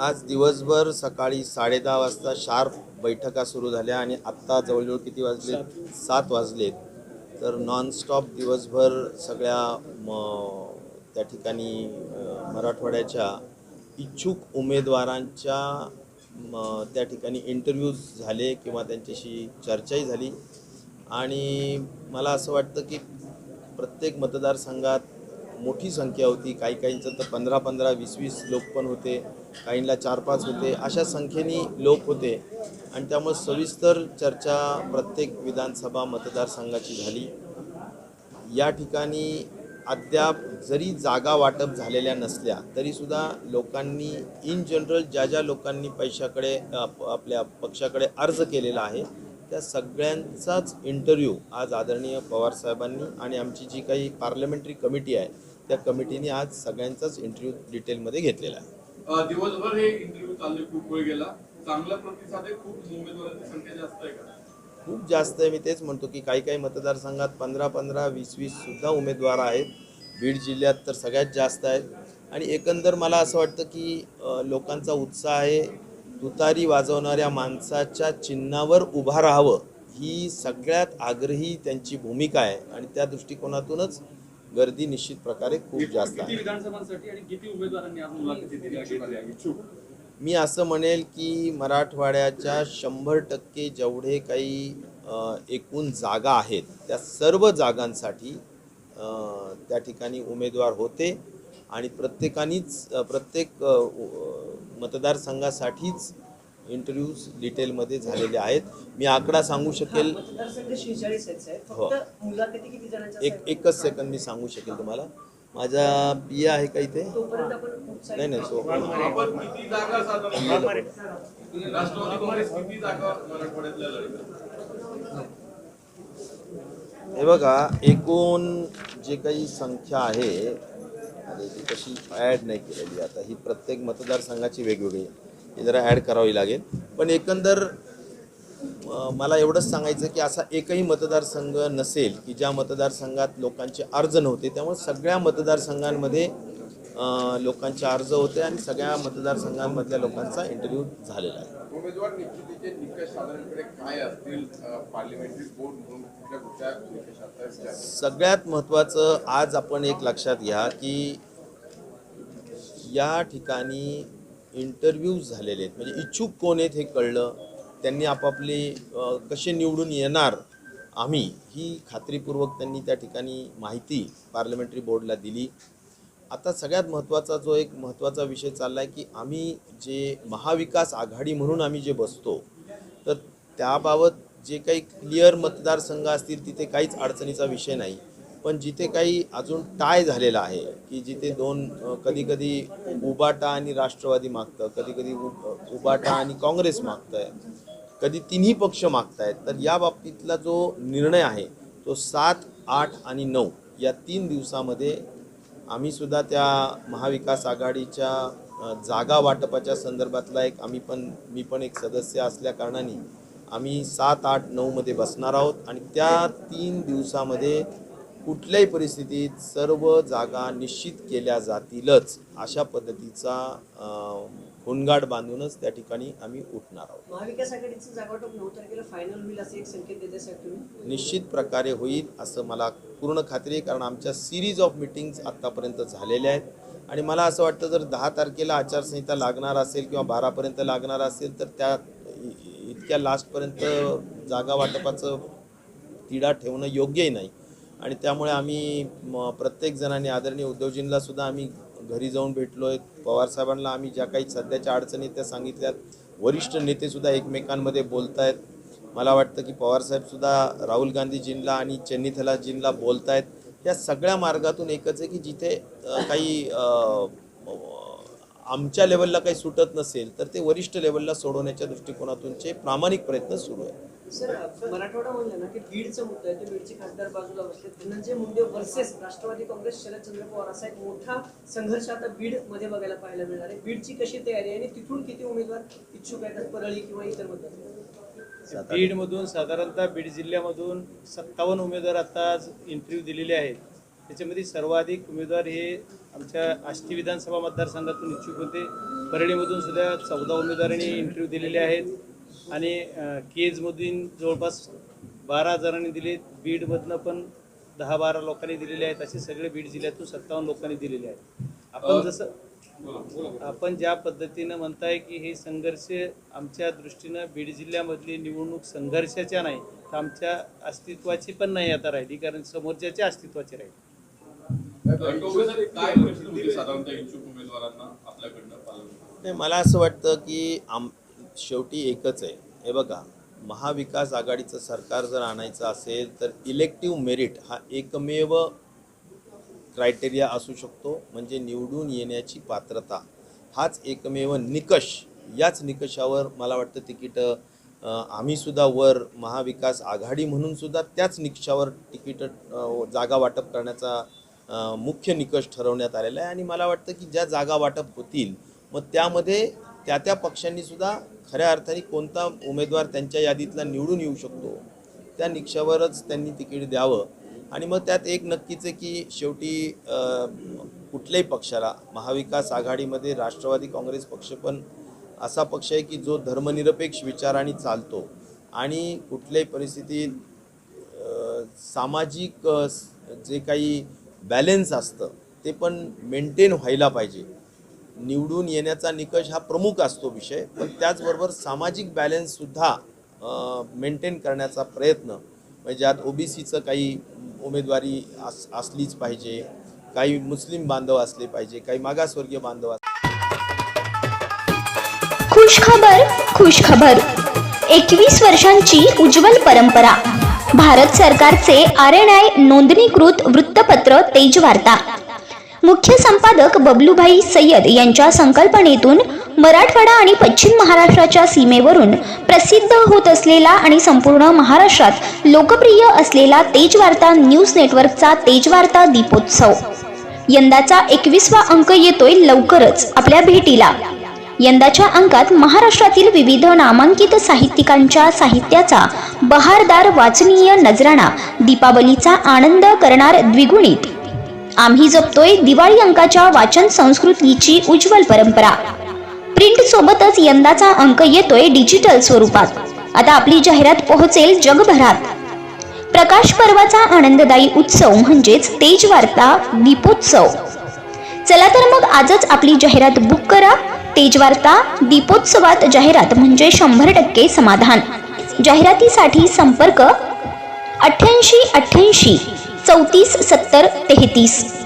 आज दिवसभर सकाळी साडेदहा वाजता शार्प बैठका सुरू झाल्या आणि आत्ता जवळजवळ किती वाजले? सात वाजलेत. तर नॉनस्टॉप दिवसभर सगळ्या म त्या ठिकाणी मराठवाड्याच्या इच्छुक उमेदवारांच्या म, त्या ठिकाणी इंटरव्ह्यूज झाले किंवा त्यांच्याशी चर्चाही झाली. आणि मला असं वाटतं की प्रत्येक मतदारसंघात मोठी संख्या होती. काही काहींचं तर पंधरा पंधरा वीस वीस लोक पण होते. काहींना चार पाच होते. अशा संख्येने लोक होते. आणि त्यामुळे सविस्तर चर्चा प्रत्येक विधानसभा मतदारसंघाची झाली. या ठिकाणी अद्याप जरी जागा वाटप झालेल्या नसल्या तरीसुद्धा लोकांनी इन जनरल ज्या ज्या लोकांनी पैशाकडे आपल्या पक्षाकडे अर्ज केलेला आहे त्या सगळ्यांचाच इंटरव्ह्यू आज आदरणीय पवारसाहेबांनी आणि आमची जी काही पार्लमेंटरी कमिटी आहे त्या कमिटीने आज सगळ्यांचाच इंटरव्ह्यू डिटेलमध्ये घेतलेला आहे. दिवसभर हे इंटरव्ह्यू चालले खूप वेळ गेला. चांगला प्रतिसाद आहे खूप उमेदवारांची संख्या जास्त आहे का? खूप जास्त आहे मी तेच म्हणतो की काही काही मतदारसंघात पंधरा पंधरा वीस वीस सुद्धा उमेदवार आहेत. बीड जिल्ह्यात तर सगळ्यात जास्त आहेत. आणि एकंदर मला असं वाटतं की अ, लोकांचा उत्साह आहे. तुतारी वाजवणाऱ्या माणसाच्या चिन्हावर उभा राहावं ही सगळ्यात आग्रही त्यांची भूमिका आहे. आणि त्या दृष्टिकोनातूनच गर्दी निश्चित प्रकारे खूप जास्त आहे. मी असं म्हणेल की मराठवाड्याच्या शंभर टक्के जेवढे काही एकूण जागा आहेत त्या सर्व जागांसाठी त्या ठिकाणी उमेदवार होते आणि प्रत्येकानीच प्रत्येक मतदारसंघासाठीच इंटरव्ह्यूज डिटेलमध्ये झालेले आहेत. मी आकडा सांगू शकेल. हो. एक? एकच सेकंद मी सांगू शकेल तुम्हाला. माझा पिया आहे का इथे? तोपर्यंत आपण उत्साही नाही नाही सो आपण किती जागा साधारण राष्ट्रवादी काँग्रेस किती जागा मराठवाड्यातल्या लढवल्या हे बघा एकूण जे काही संख्या आहे आणि ती कशी ॲड नाही केलेली. आता ही प्रत्येक मतदारसंघाची वेगवेगळी आहे. ही जरा ॲड करावी लागेल. पण एकंदर मला एवढंच सांगायचं की असा एकही मतदारसंघ नसेल की ज्या मतदारसंघात लोकांचे अर्ज नव्हते त्यामुळे सगळ्या मतदारसंघांमध्ये लोकांचे अर्ज होते आणि सगळ्या मतदारसंघांमधल्या लोकांचा इंटरव्ह्यू झालेला आहे. उमेदवार निश्चितीचे निकष साधारणपणे काय असतील? पार्लिमेंटरी बोर्ड म्हणून कुठल्या कुठल्या निकषात आहेत? सगळ्यात महत्त्वाचं आज आपण एक लक्षात घ्या की या ठिकाणी इंटरव्ह्यूज झालेले आहेत. म्हणजे इच्छुक कोण आहेत हे कळलं. त्यांनी आपापले कसे निवडून येणार आम्ही ही खात्रीपूर्वक त्यांनी त्या ठिकाणी माहिती पार्लमेंटरी बोर्डला दिली. आता सगळ्यात महत्त्वाचा जो एक महत्त्वाचा विषय चालला आहे की आम्ही जे महाविकास आघाडी म्हणून आम्ही जे बसतो तर त्याबाबत जे काही क्लिअर मतदारसंघ असतील तिथे काहीच अडचणीचा विषय नाही. पण जिथे काही अजून टाय झालेला आहे की जिथे दोन कधी कधी उबाटा आणि राष्ट्रवादी मागतं कधी कधी उबाटा आणि काँग्रेस मागतं आहे कधी तिन्ही पक्ष मागतायत तर या बाबतीतला जो निर्णय आहे तो सात आठ आणि नऊ या तीन दिवसामध्ये आम्ही सुद्धा त्या महाविकास आघाडीच्या जागा वाटपाच्या संदर्भातला एक आम्ही पण मी पण एक सदस्य असल्या कारणाने आम्ही सात आठ नऊमध्ये बसणार आहोत आणि त्या तीन दिवसामध्ये कुठल्याही परिस्थितीत सर्व जागा निश्चित केल्या जातीलच अशा पद्धतीचा हुनगाड बांधूनच त्या ठिकाणी आम्ही उठणार आहोत. महाविकास आघाडीचं जागावाटप नऊ तारखेला फायनल होईल असं एक संकेत देते साहेब तुम्ही. निश्चित प्रकारे होईल असं मला पूर्ण खात्री आहे कारण आमच्या सिरीज ऑफ मिटिंग्स आत्तापर्यंत झालेल्या आहेत. आणि मला असं वाटतं जर दहा तारखेला आचारसंहिता लागणार असेल किंवा बारापर्यंत लागणार असेल तर त्या इतक्या लास्टपर्यंत जागा वाटपाचं तिढा ठेवणं योग्यही नाही. आणि त्यामुळे आम्ही प्रत्येक जणांनी आदरणीय उद्धवजींना सुद्धा आम्ही घरी जाऊन भेटलो आहे पवारसाहेबांना आम्ही ज्या काही सध्याच्या अडचणी त्या सांगितल्यात. वरिष्ठ नेतेसुद्धा एकमेकांमध्ये बोलत आहेत मला वाटतं की पवारसाहेबसुद्धा राहुल गांधीजींना आणि चेन्नीथलाजींना बोलत आहेत या सगळ्या मार्गातून एकच आहे की जिथे काही आमच्या लेवलला काही सुटत नसेल तर ते वरिष्ठ लेवलला सोडवण्याच्या दृष्टिकोनातूनचे प्रामाणिक प्रयत्न सुरू आहेत सर मराठवाडा म्हणलं ना की बीडचा मुद्दा आहे तो बीडचे खासदार बाजूला बसले धनंजय मुंडे वर्सेस राष्ट्रवादी काँग्रेस शरदचंद्र पवार असा एक मोठा संघर्ष आता बीडमध्ये बघायला पाहायला मिळणार आहे. बीडची कशी तयारी आहे आणि तिथून किती उमेदवार इच्छुक आहेत परळी किंवा इतर मतदार बीडमधून साधारणतः बीड जिल्ह्यामधून सत्तावन्न उमेदवार आता आज इंटरव्ह्यू दिलेले आहेत. त्याच्यामध्ये सर्वाधिक उमेदवार हे आमच्या आष्टी विधानसभा मतदारसंघातून इच्छुक होते. परळीमधून सुद्धा चौदा उमेदवारांनी इंटरव्ह्यू दिलेले आहेत. आणि केजमधून जवळपास बारा जणांनी दिले. बीडमधनं पण दहा बारा लोकांनी दिलेले आहेत. असे सगळे बीड जिल्ह्यातून सत्तावन्न लोकांनी दिलेले आहेत. आपण जसं आपण ज्या पद्धतीनं म्हणताय की हे संघर्ष आमच्या दृष्टीनं बीड जिल्ह्यामधली निवडणूक संघर्षाच्या नाही तर आमच्या अस्तित्वाची पण नाही आता राहिली कारण समोरच्याच्या अस्तित्वाची राहिली. नाही मला असं वाटतं की आम शेवटी एकच आहे. हे बघा महाविकास आघाडीचं सरकार जर आणायचं असेल तर इलेक्टिव्ह मेरिट हा एकमेव क्रायटेरिया असू शकतो म्हणजे निवडून येण्याची पात्रता. हाच एकमेव निकष. याच निकषावर मला वाटतं तिकीटं आम्हीसुद्धा वर महाविकास आघाडी म्हणूनसुद्धा त्याच निकषावर तिकीटं जागा वाटप करण्याचा मुख्य निकष ठरवण्यात आलेला आहे. आणि मला वाटतं की ज्या जागा वाटप होतील मग त्यामध्ये त्या त्या पक्षांनीसुद्धा खऱ्या अर्थाने कोणता उमेदवार त्यांच्या यादीतला निवडून येऊ शकतो त्या निकषावरच त्यांनी तिकीट द्यावं. आणि मग त्यात एक नक्कीच आहे की शेवटी कुठल्याही पक्षाला महाविकास आघाडीमध्ये राष्ट्रवादी काँग्रेस पक्ष पण असा पक्ष आहे की जो धर्मनिरपेक्ष विचाराने चालतो आणि कुठल्याही परिस्थितीत सामाजिक जे काही बॅलेन्स असतं ते पण मेंटेन व्हायला पाहिजे. निवडून येण्याचा निकष हा प्रमुख असतो विषय पण त्याचबरोबर सामाजिक बॅलन्ससुद्धा मेंटेन करण्याचा प्रयत्न म्हणजे ज्यात ओबीसीचं काही उमेदवारी अस असलीच पाहिजे काही मुस्लिम बांधव असले पाहिजे काही मागासवर्गीय बांधव असले खुश खबर खुश खबर एकवीस वर्षांची उज्ज्वल परंपरा. भारत सरकारचे आर एन आय नोंदणीकृत वृत्तपत्र तेजवार्ता. मुख्य संपादक बबलूभाई सय्यद यांच्या संकल्पनेतून मराठवाडा आणि पश्चिम महाराष्ट्राच्या सीमेवरून प्रसिद्ध होत असलेला आणि संपूर्ण महाराष्ट्रात लोकप्रिय असलेला तेजवार्ता न्यूज नेटवर्कचा तेजवार्ता दीपोत्सव. यंदाचा एकवीसवा अंक येतोय लवकरच आपल्या भेटीला. यंदाच्या अंकात महाराष्ट्रातील विविध नामांकित साहित्यिकांच्या साहित्याचा बहारदार वाचनीय नजराणा दीपावलीचा आनंद करणार द्विगुणित आम्ही जपतोय दिवाळी अंकाच्या वाचन संस्कृतीची उज्ज्वल परंपरा. प्रिंट सोबतच यंदाचा अंक येतोय डिजिटल स्वरूपात. आता आपली जाहिरात पोहोचेल जगभरात. प्रकाश पर्वाचा आनंददायी उत्सव म्हणजेच तेज वार्ता दीपोत्सव. चला तर मग आजच आपली जाहिरात बुक करा. तेजवार्ता दीपोत्सवात जाहिरात म्हणजे शंभर टक्के समाधान. जाहिरातीसाठी संपर्क अठ्ठ्याऐंशी अठ्ठ्याऐंशी चौतीस सत्तर तेहतीस.